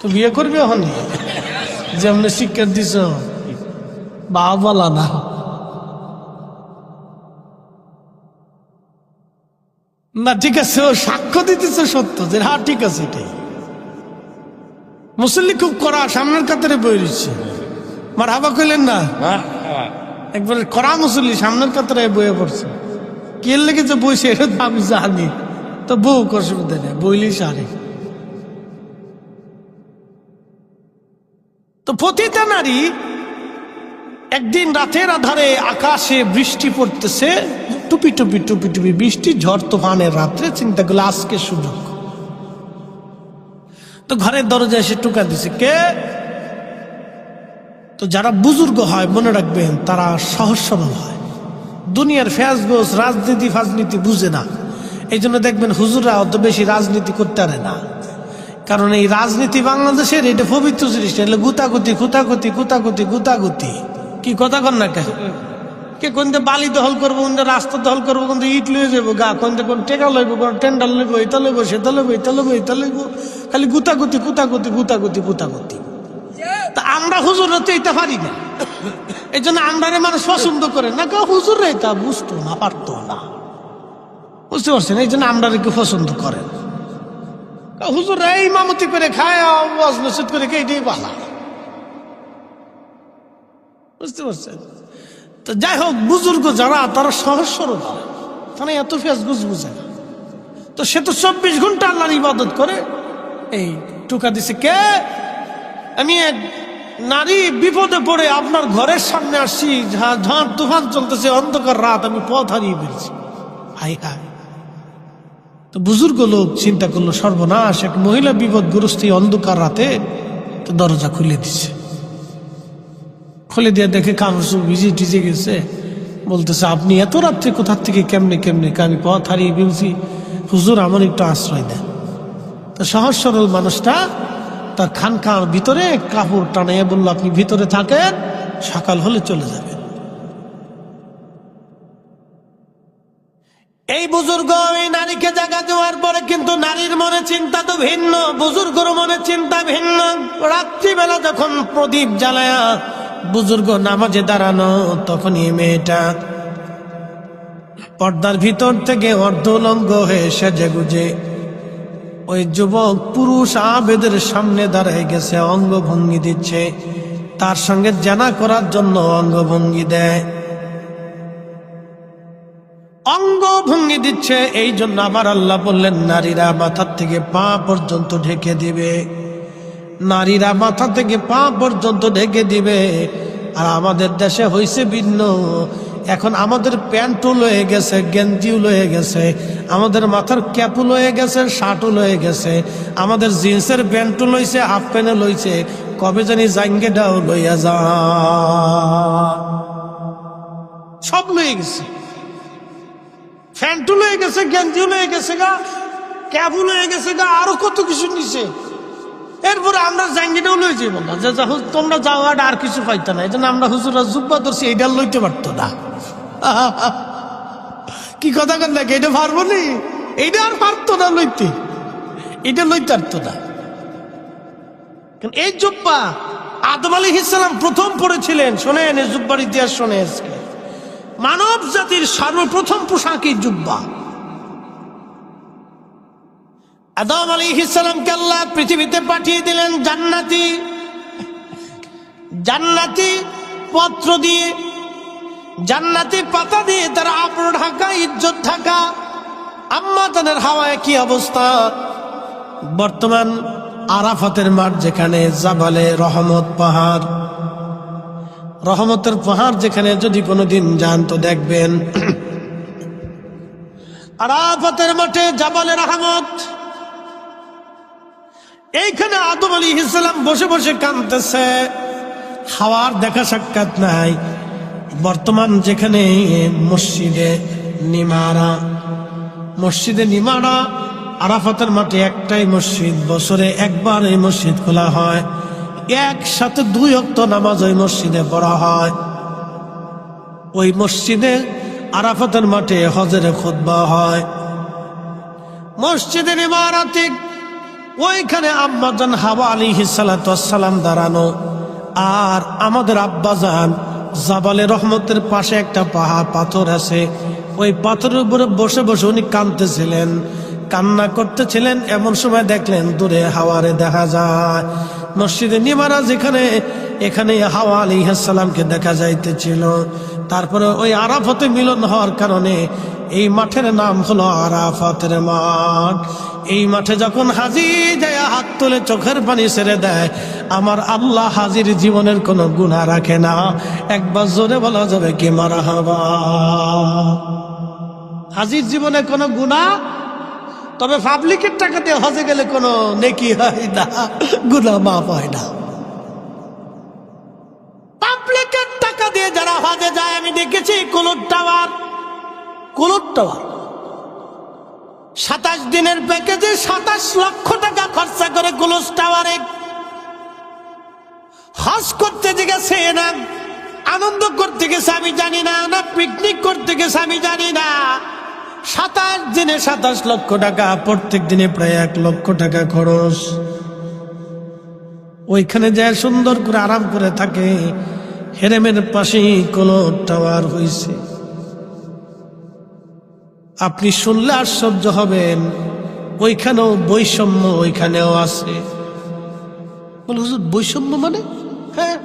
তো বিয়ে করবি এখন? যেমন শিক্ষা দিছ বাবালা না। না ঠিক আছে ও সাক্ষ্য দিতেছে সত্য যে হ্যাঁ ঠিক আছে এটাই। মুসল্লি খুব করা সামনের কাতারে বই রয়েছে। মার হাবা কইলেন না? একবার করা মুসল্লি সামনের কাতারে বইয়ে পড়ছে। কে লেগে যে বইছে এটা আমি জানি। তো বউ অসুবিধা নেই বইলেই সারে। তো প্রতিটা নারী একদিন রাতের আধারে আকাশে বৃষ্টি পড়তেছে, টুপি টুপি টুপি টুপি বৃষ্টি, ঝড় তুফানের রাত্রে চিন্তা করল, আজকে সুযোগ। তো ঘরের দরজা এসে টুকা দিছে, কে? তো যারা বুজুর্গ হয়, মনে রাখবেন, তারা সহজ সরল হয়। দুনিয়ার ফ্যাসবোস রাজনীতি ফাজনীতি বুঝে না। এই জন্য দেখবেন হুজুররা অত বেশি রাজনীতি করতে পারে না। কারণ এই রাজনীতি বাংলাদেশের, এটা পবিত্র জিনিস এগুলো গুতাগুতি গুতাগুতি গুতাগুতি গুতাগুতি। কি কথা কর না কে? কোনটা বালি দখল করব কোনটা রাস্তা দখল করব কোনটা ইট লয়ে যাব, গা কোনটা কোন টেকা লইব, কোন টেন্ডার লইব, এটা লইব, সেটা লইব, এটা লইব এটা লইব, খালি গুতাগুতি গুতাগুতি গুতাগুতি গুতাগুতি। তা আমরা হুজুর হতে এটা পারি না। এই জন্য আমরা মানুষ পছন্দ করে না, কেউ হুজুর এটা বুঝতো না, পারতো না। বুঝতে পারছেন? এই জন্য আমরা কেউ পছন্দ করেন হুজুর এই মামতি করে খায় ওয়াজ করে কে এটাই পালা বুঝতে পারছেন? তো যাই হোক, বুজুর্গ যারা, তারা সহজ সরল তারা এত ফেস গুজ বুঝে না। তো সে তো চব্বিশ ঘণ্টা আল্লাহর ইবাদত করে। এই টুকা দিছে, কে? আমি এক নারী বিপদে পড়ে আপনার ঘরের সামনে আসছি ঝা- ঝড় তুফান চলতেছে, অন্ধকার রাত, আমি পথ হারিয়ে ফেলছি। হাই হাই তো বুজুর্গ লোক চিন্তা করল, সর্বনাশ, এক মহিলা বিপদগ্রস্ত অন্ধকার রাতে দরজা খুলে দিছে। খুলে দিয়ে দেখে কামড় ভিজে টিজে গেছে। বলতেছে, আপনি এত রাত্রে কোথার থেকে কেমনে কেমনে আমি পথ হারিয়ে ফেলছি? হুজুর, আমার একটু আশ্রয় দেন। তো সহজ সরল মানুষটা তার খানকার ভিতরে কাপড় টানাইয়া বলল, আপনি ভিতরে থাকেন, সকাল হলে চলে যাবেন বুজুর্গ এই নারীকে জায়গা দেওয়ার পরে কিন্তু নারীর মনে চিন্তা তো ভিন্ন, বুজুর্গর মনে চিন্তা ভিন্ন। রাত্রিবেলা যখন প্রদীপ জ্বালায়া বুজুর্গ নামাজে দাঁড়ানো তখন এই মেয়েটা পর্দার ভিতর থেকে অর্ধলঙ্গ হয়ে সেজে গুজে। ওই যুবক পুরুষ আবেদের সামনে দাঁড়ায় গেছে, অঙ্গভঙ্গি দিচ্ছে। তার সঙ্গে জানা করার জন্য অঙ্গভঙ্গি দেয়। অঙ্গভঙ্গি দিচ্ছে এই জন্য আমার আল্লাহ বললেন, নারীরা মাথার থেকে পা পর্যন্ত ঢেকে দিবে। নারীরা মাথা থেকে পা পর্যন্ত ঢেকে দিবে। আর আমাদের দেশে হয়েছে ভিন্ন। এখন আমাদের প্যান্টও লয়ে গেছে, গেঞ্জিও লয়ে গেছে। আমাদের মাথার ক্যাপও লয়ে গেছে, শার্টও লয়ে গেছে। আমাদের জিন্সের প্যান্টও লইছে, হাফ প্যান্টও লইছে। কবে জানি জাঙ্গেটাও লইয়া যা। সব লয়ে গেছে। ফ্যান্টু লয়ে গেছে, গেঞ্জিও লয়ে গেছে গা, ক্যাবও লয়ে গেছে গা, আরও কত কিছু নিছে। এরপরে আমরা জাঙ্গিটাও লয়ে যাব না যে তোমরা যাও, আর কিছু পাইতে না। এই জন্য আমরা হুজুরা জুব্বা ধরছি এইটা লইতে পারতো না। কি কথা কর নাকি এটা পারব নি? এইটা আর পারতো না লইতে। এটা লইতে পারতো না। এই জুব্বা আদম আলী ইসলাম প্রথম পড়েছিলেন। শোনেন, এই জুব্বার ইতিহাস শোনে আজকে। মানব জাতির সর্বপ্রথম পোশাকই জুব্বা। আদম আলী ইসলামকে আল্লাহ পৃথিবীতে পাঠিয়ে দিলেন জান্নাতি। জান্নাতি পত্র দিয়ে, জান্নাতি পাতা দিয়ে তার আপন ঢাকা, ইজ্জত ঢাকা। আম্মা তাদের হাওয়ায় কি অবস্থা? বর্তমান আরাফাতের মাঠ যেখানে জাবালে রহমত পাহাড়। রহমতের পাহাড় যেখানে যদি কোনোদিন যান তো দেখবেন। আরাফাতের মাঠে জাবালে রহমত। এইখানে আদম আলী ইসলাম বসে বসে কাঁদতেছে। হাওয়ার দেখা সাক্ষাৎ নাই। বর্তমান যেখানে মসজিদে নিমারা। মসজিদে নিমারা আরাফাতের মাঠে একটাই মসজিদ, বছরে একবার এই মসজিদ খোলা হয়। একসাথে দুই অক্ত নামাজ ওই মসজিদে পড়া হয়। ওই মসজিদে আরাফাতের মাঠে হজরে খুতবা হয়। মসজিদের ইমারাতে ওইখানে আব্বাজান হাওয়া আলী হিসালাতাম দাঁড়ানো। আর আমাদের আব্বাজান জাবালে রহমতের পাশে একটা পাহাড়, পাথর আছে। ওই পাথরের উপরে বসে বসে উনি কাঁদতেছিলেন। কান্না করতেছিলেন, এমন সময় দেখলেন দূরে হাওয়ারে দেখা যায়। মসজিদে নিমারা যেখানে, এখানে হাওয়া আলী সালামকে দেখা যাইতেছিল। তারপরে ওই আরাফতে মিলন হওয়ার কারণে এই মাঠের নাম হলো আরাফাতের মাঠ। এই মাঠে যখন হাজি যায়, হাত তুলে চোখের পানি ছেড়ে দেয়, আমার আল্লাহ হাজির জীবনের কোনো গুণা রাখে না। একবার জোরে বলা যাবে কি মারা হবা হাজির জীবনে কোনো গুণা তবে পাবলিকের টাকা দিয়ে হজে গেলে কোনো নেকি হয় না গুণা মাফ হয় না। পাবলিকের টাকা দিয়ে যারা হজে যায়, আমি দেখেছি কুলুর টাওয়ার কুলুর টাওয়ার। সাতাশ দিনের প্যাকেজে সাতাশ লক্ষ টাকা খরচা করে কুলুস টাওয়ারে। হজ করতে গেছে না, আনন্দ করতে গেছে আমি জানি না না পিকনিক করতে গেছে আমি জানি না। সাতাশ দিনে সাতাশ লক্ষ টাকা, প্রত্যেক দিনে প্রায় এক লক্ষ টাকা খরচ। ওইখানে যায় সুন্দর করে আরাম করে থাকে। হেরেমের পাশেই কোন টাওয়ার হয়েছে আপনি শুনলে আশ্চর্য হবেন, ওইখানেও বৈষম্য ওইখানেও আছে। বৈষম্য মানে? হ্যাঁ।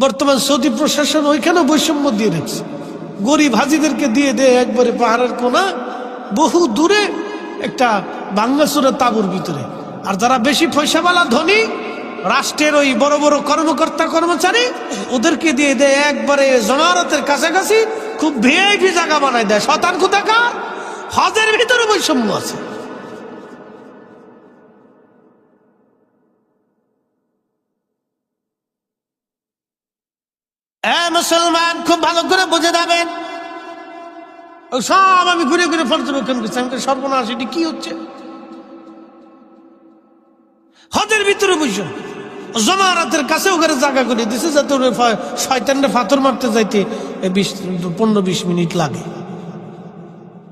বর্তমান সৌদি প্রশাসন ওইখানেও বৈষম্য দিয়ে রেখেছে। গরিব হাজিদেরকে দিয়ে দেয় একবারে পাহাড়ের কোনা। বহু দূরে একটা বাংলাসুরের তাবুর ভিতরে। আর যারা বেশি পয়সাওয়ালা ধনী, রাষ্ট্রের ওই বড় বড় কর্মকর্তা কর্মচারী, ওদেরকে দিয়ে দেয় একবারে জমারতের কাছাকাছি, খুব ভিআইপি জায়গা বানায় দেয়। শতাংশ টাকা হজের ভিতরে বৈষম্য আছে। মুসলমান, খুব ভালো করে বুঝে যাবেন। সব আমি ঘুরে ঘুরে পর্যবেক্ষণ করছি আমি সর্বনাশ, এটি কি হচ্ছে? হজের ভিতরে বুঝছ জমারাতের কাছে ওখানে জায়গা করে। দিছে যাতে ওরে ফ- শয়তানরে ফাতর মারতে যাইতে বিশ, পনেরো, বিশ মিনিট লাগে।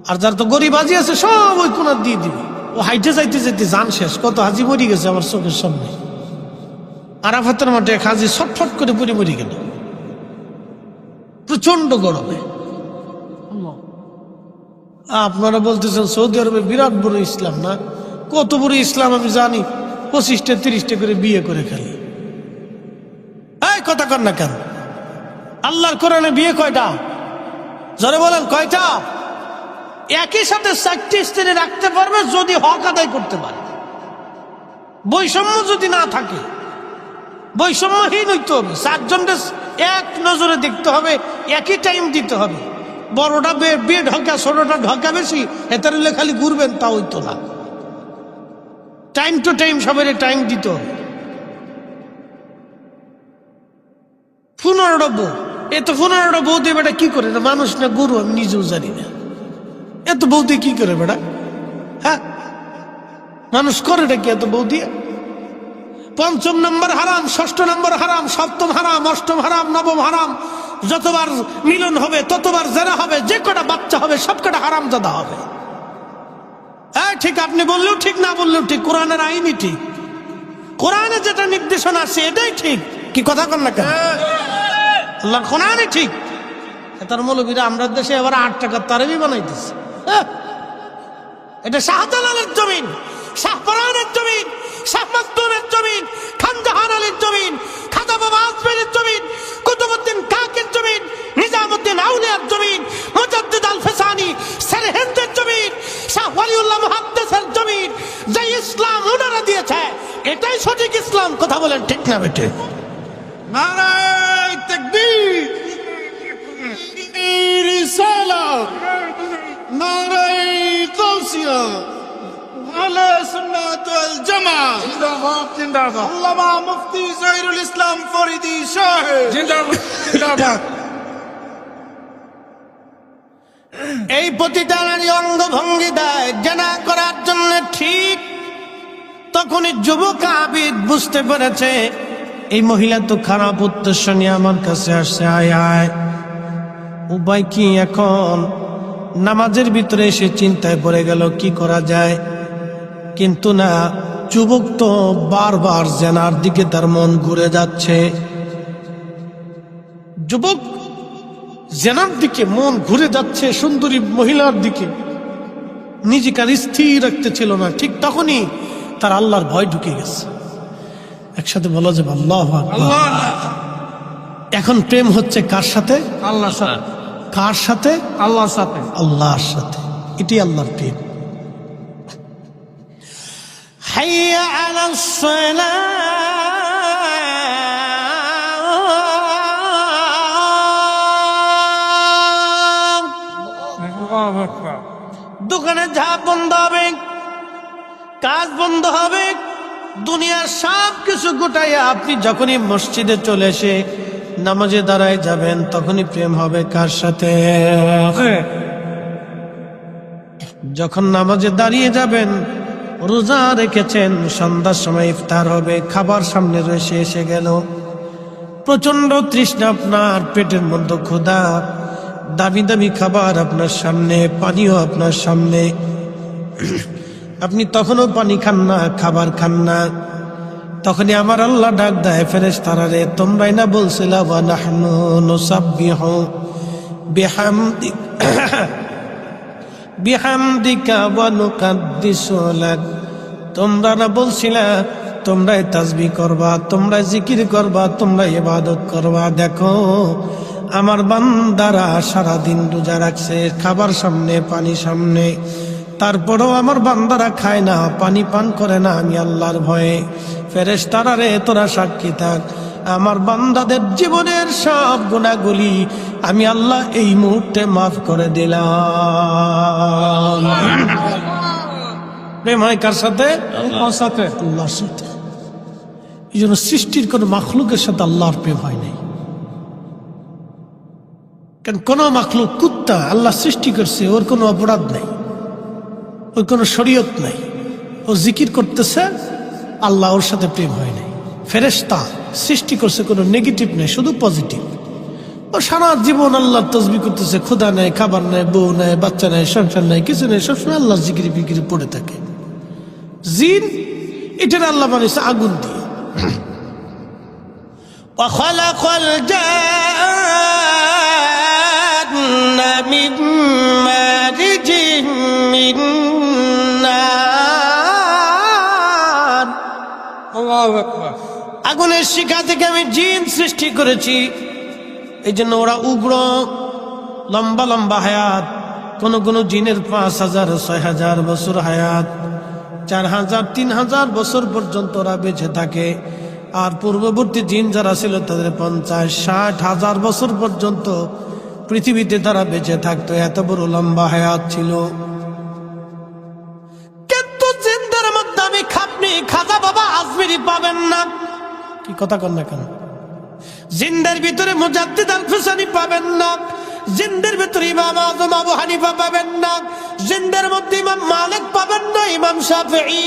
আর যার তো গরিব হাজি আছে, সব ওই কোনার দিয়ে দিবে। ও হাইটে যাইতে যাইতে যান শেষ। কত হাজি মরি গেছে আমার চোখের সামনে। আরাফাতের মাঠে এক হাজি ছটফট করে পরি মরি গেল। প্রচণ্ড গরমে। আপনারা বলতেছেন সৌদি আরবে বিরাট বড় ইসলাম না? কত বড় ইসলাম আমি জানি পঁচিশটা তিরিশটা করে বিয়ে করে খেলি এই কথা কর না কেন? আল্লাহর কোরআনে বিয়ে কয়টা? জরে বলেন কয়টা? একই সাথে চারটি স্ত্রী রাখতে পারবে যদি হক আদায় করতে পারে। বৈষম্য যদি না থাকে বৈষম্যহীন হইতে হবে। চারজনকে এক নজরে দেখতে হবে, একই টাইম দিতে হবে। বড়টা বে- ঢকা, ছোটটা ঢকা বেশি এতারে খালি ঘুরবেন তা হইতো না। টাইম টু টাইম সবাই টাইম দিত হবে। পনেরোটা বউ। এত পনেরোটা বউ দিয়ে বেটা কি করে? মানুষ না, গুরু, আমি নিজেও জানি না। এত বউ দিয়ে কি করে বেটা? হ্যাঁ? মানুষ করে কি এত বউ দিয়ে? পঞ্চম নম্বর হারাম, ষষ্ঠ নম্বর হারাম, সপ্তম হারাম, অষ্টম হারাম, নবম হারাম, যতবার মিলন হবে, ততবার জেরা হবে, যে কটা বাচ্চা হবে, সব কটা হারাম জাদা হবে। হ্যাঁ ঠিক আপনি বললেও ঠিক, না বললেও ঠিক, কোরআনের আইনই ঠিক। কোরআনে যেটা নির্দেশনা আছে, এটাই ঠিক। কি কথা কর না কেন? আল্লাহর কোরআনই ঠিক। তার মৌলবীরা, আমরা দেশে এবার আট টাকার তারেবি বানাইতেছে। এটা শাহজালালের জমিন, শাহপরানের জমিন শাহ জমিন খানজাহান আলীর জমিন খাজা বাবা আজমেরের জমিন কুতুবুদ্দিন কাকের জমিন নিজামুদ্দিন আউলিয়ার জমিন, মুজাদ্দিদ ফেসানি সেরহেন্দের জমিন, শাহ ওয়ালিউল্লাহ মুহাদ্দিসের জমিন, যে ইসলাম ওনারা দিয়েছে, এটাই সঠিক ইসলাম। কথা বলেন ঠিক না বেটে নারায় তকবীর। রিসালা নারায় আলা সুন্নাত ওয়াল জামাত। জিন্দাবাদ জিন্দাবাদ। আল্লামা মুফতি জহিরুল ইসলাম ফরিদি সাহেব জিন্দাবাদ জিন্দাবাদ। এই প্রতিটা নারী অঙ্গভঙ্গি দেয় জানা করার জন্য ঠিক তখনই যুবক আবিদ বুঝতে পেরেছে এই মহিলা তো খারাপ উদ্দেশ্য নিয়ে আমার কাছে আসছে আয় আয়। উপায় কি এখন? নামাজের ভিতরে এসে চিন্তায় পড়ে গেল কি করা যায়? কিন্তু না যুবক তো বারবার জেনার দিকে তার মন ঘুরে যাচ্ছে। যুবক জেনার দিকে মন ঘুরে যাচ্ছে সুন্দরী মহিলার দিকে। নিজেকে আর স্থির রাখতে ছিল না ঠিক তখনই তার আল্লাহর ভয় ঢুকে গেছে। একসাথে বলা যাবে আল্লাহ এখন প্রেম হচ্ছে কার সাথে? আল্লাহর সাথে। কার সাথে? আল্লাহর সাথে। আল্লাহর সাথে। এটি আল্লাহর প্রেম। দোকানে ঝাপ বন্ধ হবে কাজ বন্ধ হবে দুনিয়ার সব কিছু গোটাইয়া আপনি যখনই মসজিদে চলে এসে নামাজে দাঁড়ায় যাবেন তখনই প্রেম হবে কার সাথে? যখন নামাজে দাঁড়িয়ে যাবেন রোজা রেখেছেন, সন্ধ্যার সময় ইফতার হবে, খাবার সামনে রয়েছে, এসে গেল। প্রচণ্ড তৃষ্ণা আপনার পেটের মধ্যে, ক্ষুধা দামি দামি খাবার আপনার সামনে, পানিও আপনার সামনে। আপনি তখনও পানি খান না, খাবার খান না। তখনই আমার আল্লাহ ডাক দেয় ফেরেস তারারে তোমরাই না বলছিলা, ওয়া নাহনু নুসাব্বিহু বিহামদিক বিহামদিকা ওয়া নুকাদ্দিসু লাক। তোমরা না বলছিলা, তোমরাই তাসবি করবা তোমরা জিকির করবা তোমরা ইবাদত করবা। দেখো, আমার বান্দারা সারাদিন রোজা রাখছে, খাবার সামনে, পানি সামনে। তারপরেও আমার বান্দারা খায় না, পানি পান করে না আমি আল্লাহর ভয়ে। ফেরেস তারারে তোরা সাক্ষী থাক। আমার বান্দাদের জীবনের সব গুণাগুলি আমি আল্লাহ এই মুহূর্তে মাফ করে দিলাম। প্রেম হয় কার সাথে? আল্লাহর সাথে। আল্লাহর সাথে। এই জন্য সৃষ্টির কোন মাখলুকের সাথে আল্লাহর প্রেম হয় নাই। কারণ কোন মাখলুক কুত্তা আল্লাহ সৃষ্টি করছে ওর কোনো অপরাধ নাই ওর কোনো শরীয়ত নাই। ও জিকির করতেছে আল্লাহ ওর সাথে প্রেম হয় নাই। ফেরেশতা। সৃষ্টি করছে কোনো নেগেটিভ নেই শুধু পজিটিভ ও সারা জীবন আল্লাহ তসবি করতেছে ক্ষুদা নেয় খাবার নেয় বউ নেয় বাচ্চা নেয় সংসার নেয় কিছু নেই সবসময় আল্লাহ জিকিরি ফিকিরি পড়ে থাকে জিন এটার আল্লাহ বানিয়েছে আগুন দিয়ে وخلق الجن من مارج من نار আল্লাহু আকবার আগুনের শিখা থেকে আমি জিন সৃষ্টি করেছি। এই জন্য ওরা উগ্র, লম্বা লম্বা হায়াত, কোন কোন জিনের পাঁচ হাজার, ছয় হাজার বছর হায়াত, চার হাজার, তিন হাজার বছর পর্যন্ত ওরা বেঁচে থাকে। আর পূর্ববর্তী জিন যারা ছিল, তাদের পঞ্চাশ, ষাট হাজার বছর পর্যন্ত পৃথিবীতে তারা বেঁচে থাকতো। এত বড় লম্বা হায়াত ছিল। কথা কন না কেন? জিন্দের ভিতরে মুজাদ্দিদ আল ফুসানি পাবেন না। জিন্দের ভিতরে ইমাম আজম আবু হানিফা পাবেন না। জিন্দের মধ্যে ইমাম মালিক পাবেন না, ইমাম শাফিঈ,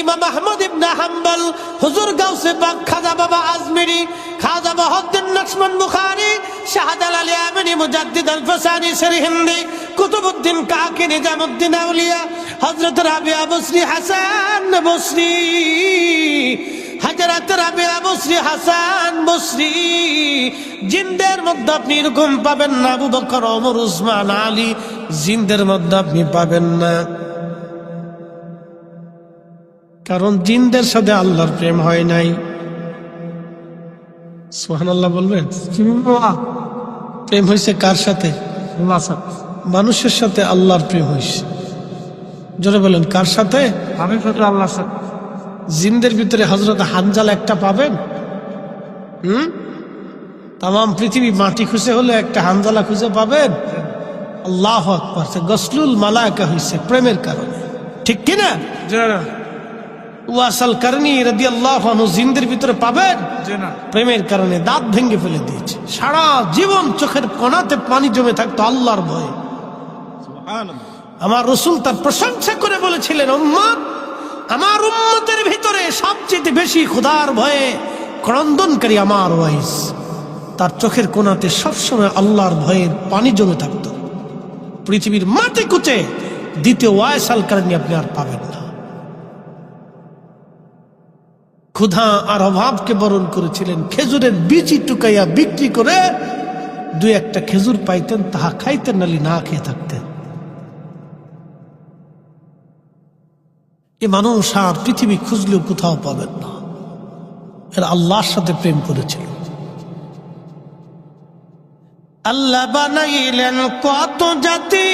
ইমাম আহমদ ইবনে হাম্বল, হুজুর গাউসে পাক, খাজা বাবা আজমিরি, খাজা বাহাউদ্দিন নকশমন বুখারী, শাহজালাল আলী আমিনী মুজাদ্দিদ আল ফুসানি সরহিন্দি কুতুবউদ্দিন কাকি নিজামউদ্দিন আউলিয়া, হযরত রাবিয়া বসরি, হাসান বসরি। হাজারাত রাবিয়া বসরি হাসান বসরি। জিন্দের মধ্যে আপনি এরকম পাবেন না, আবু বকর, ওমর, উসমান, আলী। জিন্দের মধ্যে আপনি পাবেন না। কারণ জিনদের সাথে আল্লাহর প্রেম হয় নাই। সোহান আল্লাহ বলবেন? প্রেম হয়েছে কার সাথে? মানুষের সাথে আল্লাহর প্রেম হয়েছে জোরে বলেন, কার সাথে? আমি শুধু আল্লাহর সাথে। জিনদের ভিতরে হজরত হানজাল একটা পাবেন? হুম? তাম পৃথিবী মাটি খুঁজে হলে একটা হানজালা খুঁজে পাবেন? আল্লাহ আকবার গসলুল মালাকা হয়েছে প্রেমের কারণে। ঠিক কিনা? ওয়াসাল কারণী রাদি আল্লাহ জিনদের ভিতরে পাবেন? প্রেমের কারণে দাঁত ভেঙে ফেলে দিয়েছে। সারা জীবন চোখের কোনাতে পানি জমে থাকতো আল্লাহর ভয়ে। আমার রসুল তার প্রশংসা করে বলেছিলেন উম্মত আমার উম্মতের ভিতরে সবচেয়ে বেশি ক্ষুধার ভয়ে ক্রন্দনকারী আমার ওয়াইস। তার চোখের কোনাতে সবসময় আল্লাহর ভয়ের পানি জমে থাকতো। পৃথিবীর মাটি কুচে দ্বিতীয় ওয়াইস আল কারণে আপনি আর পাবেন না। ক্ষুধা আর অভাবকে বরণ করেছিলেন, খেজুরের বিচি টুকাইয়া বিক্রি করে দুই একটা খেজুর পাইতেন, তাহা খাইতেন, নালি না খেয়ে থাকতেন। এ মানুষ আর পৃথিবী খুঁজলেও কোথাও পাবেন না। এরা আল্লাহর সাথে প্রেম করেছিল। আল্লাহ বানাইলেন কত জাতি,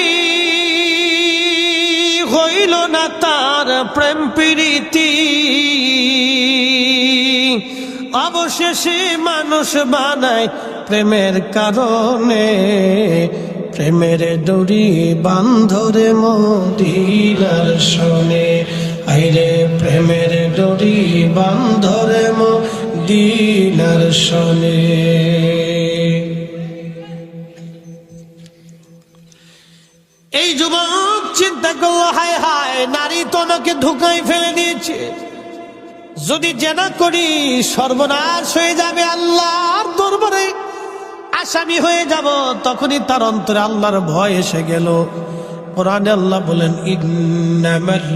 হইল না তার প্রেম প্রীতি। অবশেষে মানুষ বানায় প্রেমের কারণে। প্রেমের ডরি বান্ধরে মদিনার শোনে আইরে প্রেমের ডরি বান্ধরে মদিনার শোনে এই যুবক চিন্তা করল, হায় হায়, নারী তো আমাকে ফেলে দিয়েছে। যদি জেনা করি, সর্বনাশ হয়ে যাবে আল্লাহর দরবারে। আসামি হয়ে যাব, তখনই তার অন্তরে আল্লাহর ভয় এসে গেল। কোরআনে আল্লাহ বলেন, ইন্নামাল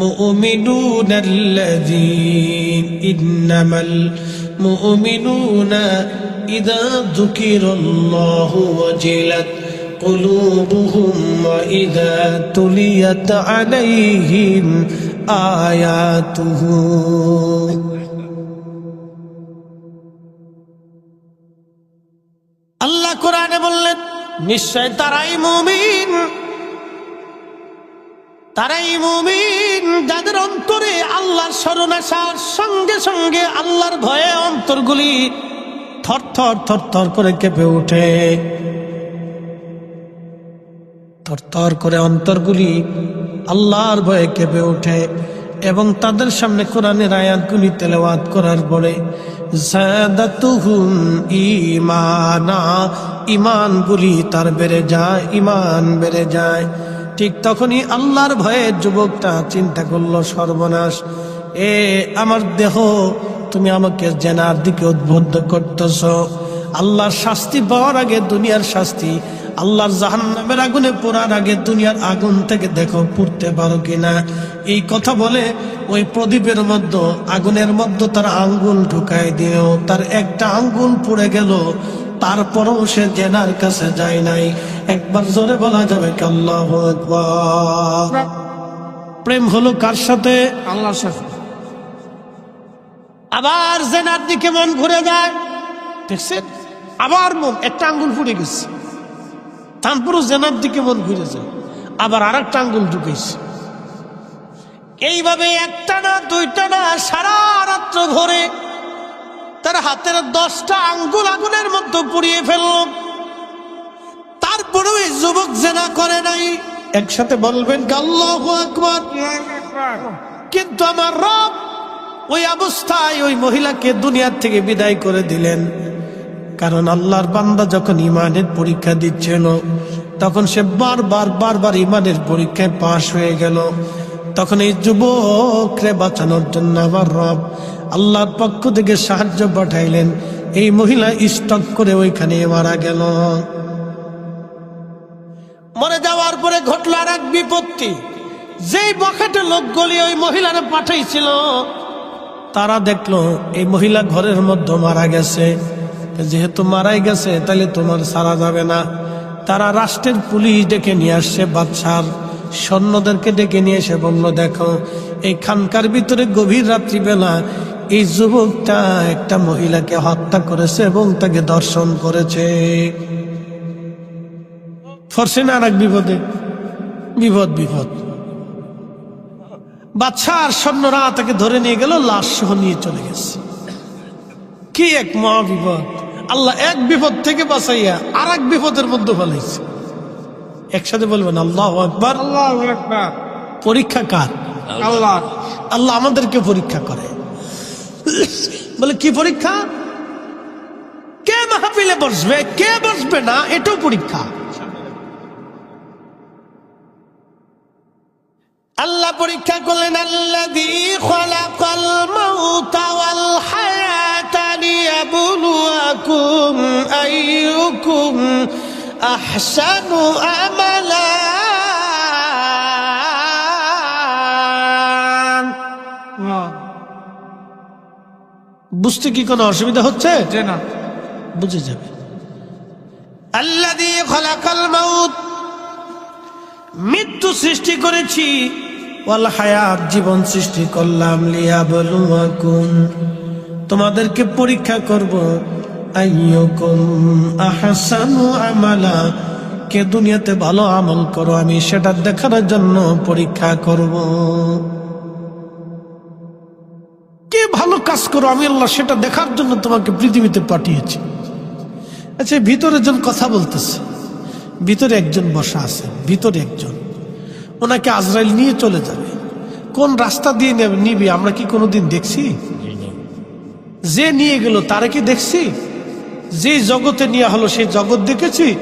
মুমিনুনা আল্লাযীন ইন্নামাল মুমিনুনা ইযা যুকিরাল্লাহু ওয়াজিলাত قلوبهم وإذا تليت عليهم آياته আল্লাহ কোরআনে বললেন নিশ্চয় তারাই মুমিন তারাই মুমিন, যাদের অন্তরে আল্লাহর স্মরণ আসার সঙ্গে সঙ্গে আল্লাহর ভয়ে অন্তরগুলি থর থর থর থর করে কেঁপে ওঠে। থরথর করে অন্তরগুলি আল্লাহর ভয়ে কেঁপে ওঠে এবং তাদের সামনে কোরআনের আয়াতগুলি তেলাওয়াত করার পরে ইমানা ইমানগুলি তার বেড়ে যায় ইমান বেড়ে যায়। ঠিক তখনই আল্লাহর ভয়ে যুবকটা চিন্তা করল, সর্বনাশ, এ আমার দেহ তুমি আমাকে জেনার দিকে উদ্বুদ্ধ করতেছ। আল্লাহর শাস্তি পাওয়ার আগে দুনিয়ার শাস্তি, আল্লাহর জাহান্নামের আগুনে পোড়ার আগে দুনিয়ার আগুন থেকে দেখো পুড়তে পারো কিনা? এই কথা বলে ওই প্রদীপের মধ্যে, আগুনের মধ্যে তার আঙ্গুল ঢুকাই দিও তার একটা আঙ্গুল পুড়ে গেল, তারপরও সে জেনার কাছে যায় নাই। একবার জোরে বলা যাবে আল্লাহু আকবার? প্রেম হলো কার সাথে? আল্লাহর সাথে। আবার জেনার দিকে মন ঘুরে যায়। দেখছেন? আবার মন একটা আঙ্গুল ফুটে গেছে। তারপরও জেনার দিকে মন ঘুরে যায়। আবার আর একটা আঙ্গুল ঢুকেছে। এইভাবে একটা না দুইটা না সারা রাত্র ভরে তার হাতের দশটা আঙ্গুল আগুনের মধ্যে পুড়িয়ে ফেলল। তারপরেও এই যুবক জেনা করে নাই। একসাথে বলবেন আল্লাহু আকবার। কিন্তু আমার রব ওই অবস্থায় ওই মহিলাকে দুনিয়ার থেকে বিদায় করে দিলেন। কারণ আল্লাহর বান্দা যখন ইমানের পরীক্ষা দিচ্ছিল, তখন সে বারবার বারবার ইমানের পরীক্ষায় পাশ হয়ে গেল। তখন এই যুবকরে বাঁচানোর জন্য আবার রব আল্লাহর পক্ষ থেকে সাহায্য পাঠাইলেন। এই মহিলা স্টক করে ওইখানে মারা গেল। মরে যাওয়ার পরে ঘটল আর এক বিপত্তি। যেই বখাটে লোকগুলি ওই মহিলারে পাঠাইছিল, তারা দেখল এই মহিলা ঘরের মধ্যে মারা গেছে। যেহেতু মারাই গেছে তাহলে তোমার সারা যাবে না। তারা রাষ্ট্রের পুলিশ ডেকে নিয়ে আসছে, বাদশার সৈন্যদেরকে ডেকে নিয়ে এসে বলল, দেখো এই খানকার ভিতরে গভীর রাত্রিবেলা এই যুবকটা একটা মহিলাকে হত্যা করেছে এবং তাকে দর্শন করেছে। ফরসে না আর এক বিপদে। বিপদ বিপদ। বাচ্চা আর সৈন্যরা তাকে ধরে নিয়ে গেল লাশ সহ নিয়ে চলে গেছে। কি এক মহা বিপদ। আল্লাহ এক বিপদ থেকে বাঁচাইয়া আর এক বিপদের মধ্যে ফেলাইছে। একসাথে বলবেন আল্লাহ একবার আল্লাহ পরীক্ষা কার? আল্লাহ আল্লাহ আমাদেরকে পরীক্ষা করে। বলে কি পরীক্ষা? কে মাহফিলে বসবে? কে বসবে না? এটাও পরীক্ষা। পরীক্ষা করলেন আল্লাযী খালাকাল মাউতা ওয়াল হায়াতা লিয়াবলুয়াকুম আইয়ুকুম আহসানু আমালা। বুঝতে কি কোনো অসুবিধা হচ্ছে? যে না। বুঝে যাবে। আল্লাযী খালাকাল মাউত মৃত্যু সৃষ্টি করেছি ওয়াল হায়াত জীবন সৃষ্টি করলাম লিয়া লিয়াবলুয়াকুম। তোমাদেরকে পরীক্ষা করব, আইয়ুকুম আহসানু আমালা। কে দুনিয়াতে ভালো আমল করো, আমি সেটা দেখানোর জন্য পরীক্ষা করব। কে ভালো কাজ করো, আমি আল্লাহ সেটা দেখার জন্য তোমাকে পৃথিবীতে পাঠিয়েছি। আচ্ছা ভিতরে একজন কথা বলতেছে। ভিতরে একজন বসা আছে, ভিতরে একজন। ওনাকে আজরাইল নিয়ে চলে যাবে। কোন রাস্তা দিয়ে নেবে আমরা কি কোনোদিন দেখছি? যে নিয়ে গেল তারা কি দেখছি? যে জগতে নিয়ে হলো সেই জগৎ দেখেছি।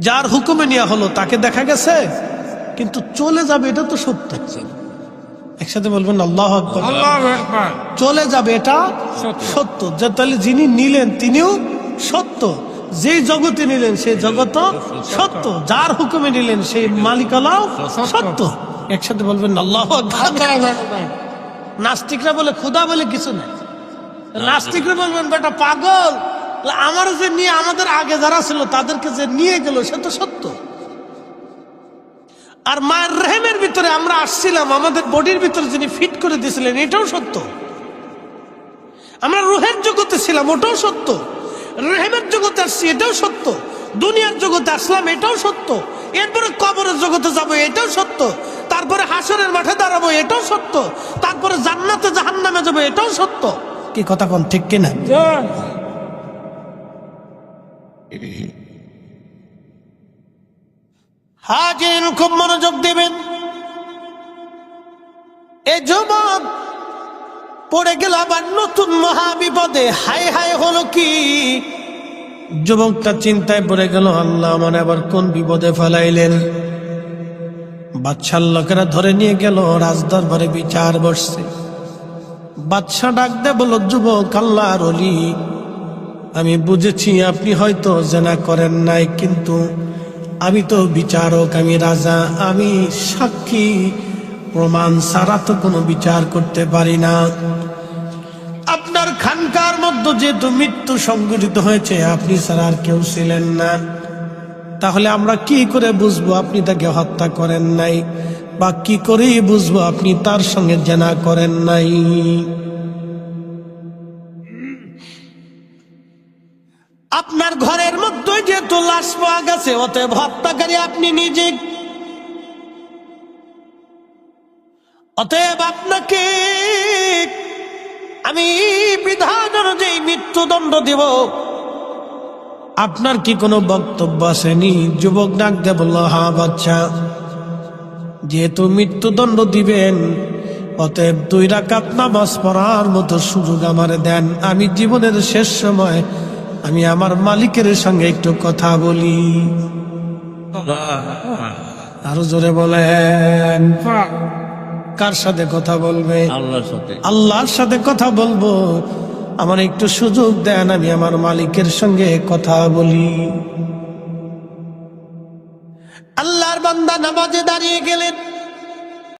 যার হুকুমে নেওয়া হলো তাকে দেখা গেছে। কিন্তু চলে যাবে এটা তো সত্য। একসাথে বলবেন আল্লাহ চলে যাবে এটা। সত্য। যে তাহলে যিনি নিলেন তিনিও সত্য। যেই জগতে নিলেন সেই জগৎ সত্য। যার হুকুমে নিলেন সেই মালিকালাও সত্য। একসাথে বলবেন, আল্লাহ নাস্তিকরা বলে, খুদা বলে কিছু নাই। নাস্তিকরা বলবেন, বেটা পাগল। আমার যে নিয়ে, আমাদের আগে যারা ছিল, তাদেরকে যে নিয়ে গেল, সে তো সত্য। আর মায়ের রেহেমের ভিতরে আমরা আসছিলাম, আমাদের বডির ভিতরে যিনি ফিট করে দিয়েছিলেন, এটাও সত্য। আমরা রুহের জগতে ছিলাম, ওটাও সত্য। রেহেমের জগতে আসছি এটাও সত্য। দুনিয়ার জগতে আসলাম এটাও সত্য। এরপরে কবরের জগতে যাব এটাও সত্য। তারপরে হাসরের মাঠে দাঁড়াবো এটাও সত্য। তারপরে জান্নাতে জাহান্নামে যাব এটাও সত্য। কি কথা কোন ঠিক কিনা? হাজির খুব মনোযোগ দেবেন। এ যুবক পড়ে গেল আবার নতুন মহাবিপদে। হাই হাই হলো কি? যুবকটা চিন্তায় পড়ে গেল, আল্লাহ মানে আবার কোন বিপদে ফেলাইলেন? বাদশার লোকেরা ধরে নিয়ে গেল, রাজদরবারে বিচার বসছে। বাচ্চা ডাক দে যুবক, আল্লাহর অলি আমি বুঝেছি আপনি হয়তো জেনা করেন নাই, কিন্তু আমি তো বিচারক, আমি রাজা, আমি সাক্ষী। প্রমাণ ছাড়া তো কোনো বিচার করতে পারি না। মধ্যে যেহেতু মৃত্যু সংঘটিত হয়েছে, আপনি ছাড়া আর কেউ ছিলেন না। তাহলে আমরা কি করে বুঝব আপনি তাকে হত্যা করেন নাই? বা কি করেই বুঝব আপনি তার সঙ্গে জেনা করেন নাই? আপনার ঘরের মধ্যে যেহেতু লাশ পাওয়া গেছে অতএব হত্যাকারী আপনি নিজে। অতএব আপনাকে আমি বিধান অনুযায়ী মৃত্যুদণ্ড দিব আপনার কি কোনো বক্তব্য আসেনি? যুবক ডাক দে বলল হা বাচ্চা যেহেতু মৃত্যুদণ্ড দিবেন অতএব দুই রাকাত নামাজ পড়ার মতো সুযোগ আমারে দেন। আমি জীবনের শেষ সময় আমি আমার মালিকের সঙ্গে একটু কথা বলি। আরও জোরে বলেন। কার সাথে কথা বলবে? আল্লাহর সাথে। আল্লাহর সাথে কথা বলব। আমার একটু সুযোগ দেন আমি আমার মালিকের সঙ্গে কথা বলি। আল্লাহর বান্দা নামাজে দাঁড়িয়ে গেলেন।